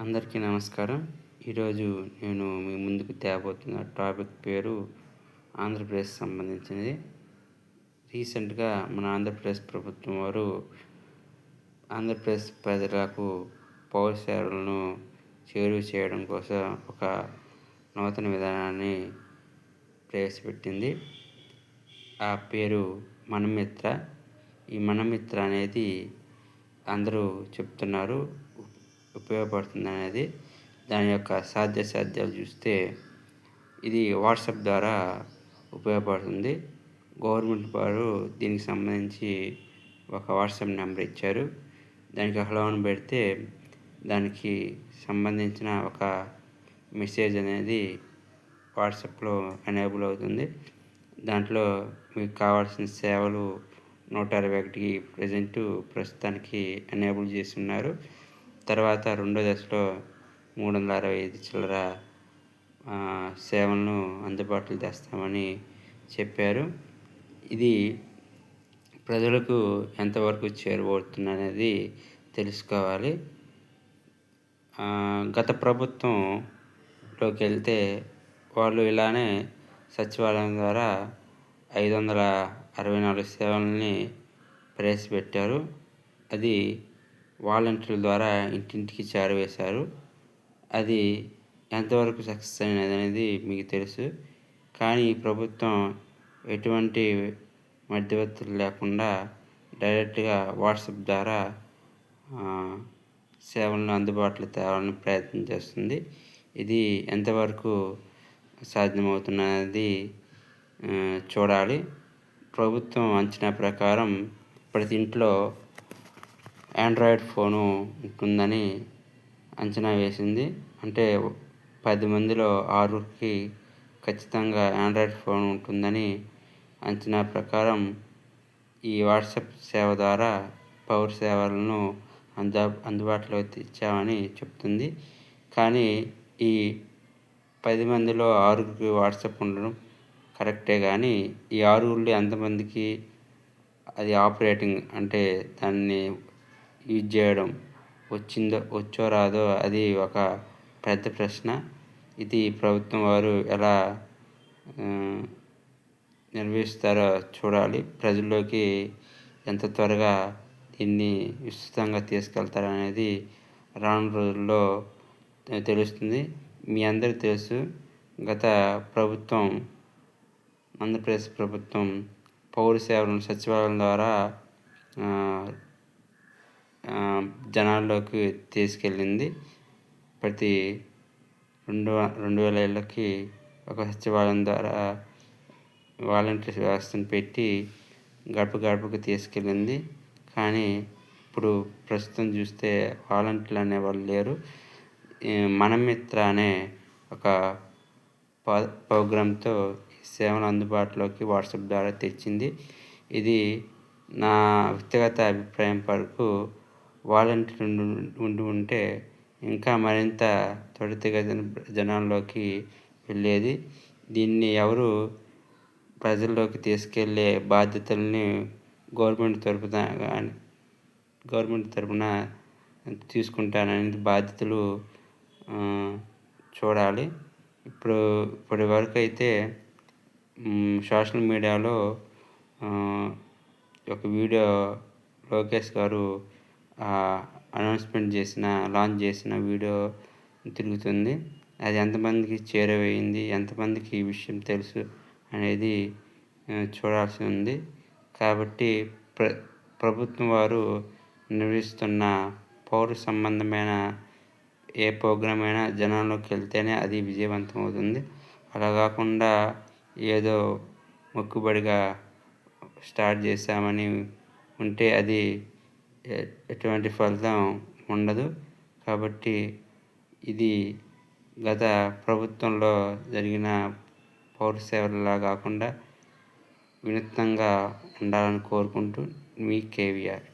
అందరికీ నమస్కారం. ఈరోజు నేను మీ ముందుకు తేబోతున్న టాపిక్ పేరు ఆంధ్రప్రదేశ్ సంబంధించినది. రీసెంట్గా మన ఆంధ్రప్రదేశ్ ప్రభుత్వం వారు ఆంధ్రప్రదేశ్ ప్రజలకు పౌర సేవలను చేరువ చేయడం కోసం ఒక నూతన విధానాన్ని ప్రవేశపెట్టింది. ఆ పేరు మనమిత్ర. ఈ మనమిత్ర అనేది అందరూ చెప్తున్నారు. ఉపయోగపడుతుంది అనేది దాని యొక్క సాధ్యాసాధ్యాలు చూస్తే ఇది వాట్సాప్ ద్వారా ఉపయోగపడుతుంది. గవర్నమెంట్ వారు దీనికి సంబంధించి ఒక వాట్సాప్ నెంబర్ ఇచ్చారు. దానికి ఆహ్వానం పెడితే దానికి సంబంధించిన ఒక మెసేజ్ అనేది వాట్సాప్లో ఎనేబుల్ అవుతుంది. దాంట్లో మీకు కావాల్సిన సేవలు నూట అరవై ఒకటికి ప్రజెంటు ప్రస్తుతానికి ఎనేబుల్ చేసి ఉన్నారు తర్వాత రెండో దశలో మూడు వందల అరవై ఐదు చిల్లర సేవలను అందుబాటులో తెస్తామని చెప్పారు. ఇది ప్రజలకు ఎంతవరకు చేరువవుతుంది అనేది తెలుసుకోవాలి గత ప్రభుత్వంలోకి వెళ్తే వాళ్ళు ఇలానే సచివాలయం ద్వారా ఐదు వందల అరవై నాలుగు సేవలని ప్రవేశపెట్టారు. అది వాలంటీర్ల ద్వారా ఇంటింటికి చేరవేశారు. అది ఎంతవరకు సక్సెస్ అయినది అనేది మీకు తెలుసు. కానీ ప్రభుత్వం ఎటువంటి మధ్యవర్తులు లేకుండా డైరెక్ట్గా వాట్సాప్ ద్వారా సేవలను అందుబాటులో తేవాలని ప్రయత్నం చేస్తుంది. ఇది ఎంతవరకు సాధ్యమవుతున్నది చూడాలి. ప్రభుత్వం అంచనా ప్రకారం ప్రతి ఇంట్లో ఆండ్రాయిడ్ ఫోను ఉంటుందని అంచనా వేసింది. అంటే పది మందిలో ఆరుగురికి ఖచ్చితంగా ఆండ్రాయిడ్ ఫోన్ ఉంటుందని అంచనా ప్రకారం ఈ వాట్సాప్ సేవ ద్వారా పౌర సేవలను అందా అందుబాటులో తెచ్చామని చెప్తుంది. కానీ ఈ పది మందిలో ఆరుగురికి వాట్సాప్ ఉండడం కరెక్టే కానీ ఈ ఆరుగురిలో ఎంతమందికి అది ఆపరేటింగ్ అంటే దాన్ని యూజ్ చేయడం వచ్చిందో వచ్చో రాదో అది ఒక పెద్ద ప్రశ్న. ఇది ప్రభుత్వం వారు ఎలా నిర్వహిస్తారో చూడాలి. ప్రజల్లోకి ఎంత త్వరగా దీన్ని విస్తృతంగా తీసుకెళ్తారనేది రాను రోజుల్లో తెలుస్తుంది. మీ అందరికీ తెలుసు గత ప్రభుత్వం ఆంధ్రప్రదేశ్ ప్రభుత్వం పౌర సేవలను సచివాలయం ద్వారా జనాల్లోకి తీసుకెళ్ళింది. ప్రతి రెండు రెండు వేల ఏళ్ళకి ఒక సచివాలయం ద్వారా వాలంటీర్ వ్యవస్థను పెట్టి గడప గడపకు తీసుకెళ్ళింది. కానీ ఇప్పుడు ప్రస్తుతం చూస్తే వాలంటీర్లు అనేవాళ్ళు లేరు. మనమిత్ర అనే ఒక ప్రోగ్రాంతో సేవలు అందుబాటులోకి వాట్సాప్ ద్వారా తెచ్చింది. ఇది నా వ్యక్తిగత అభిప్రాయం వరకు వాలంటీర్ ఉండి ఉంటే ఇంకా మరింత త్వరితగతిన జనాల్లోకి వెళ్ళేది. దీన్ని ఎవరు ప్రజల్లోకి తీసుకెళ్ళే బాధ్యతల్ని గవర్నమెంట్ తరపున కానీ గవర్నమెంట్ తరపున తీసుకుంటానని బాధ్యతలు చూడాలి. ఇప్పుడు ఇప్పటి వరకు అయితే సోషల్ మీడియాలో ఒక వీడియో లోకేష్ గారు అనౌన్స్మెంట్ చేసిన లాంచ్ చేసిన వీడియో తిరుగుతుంది. అది ఎంతమందికి చేరవేయింది ఎంతమందికి ఈ విషయం తెలుసు అనేది చూడాల్సి ఉంది. కాబట్టి ప్ర ప్రభుత్వం వారు నిర్వహిస్తున్న పౌర సంబంధమైన ఏ ప్రోగ్రామ్ అయినా జనంలోకి వెళ్తేనే అది విజయవంతం అవుతుంది అలా కాకుండా ఏదో మొక్కుబడిగా స్టార్ట్ చేశామని ఉంటే అది ఎటువంటి ఫలితం ఉండదు. కాబట్టి ఇది గత ప్రభుత్వంలో జరిగిన పౌర సేవలలా కాకుండా వినూత్నంగా ఉండాలని కోరుకుంటూ మీ కేవీఆర్.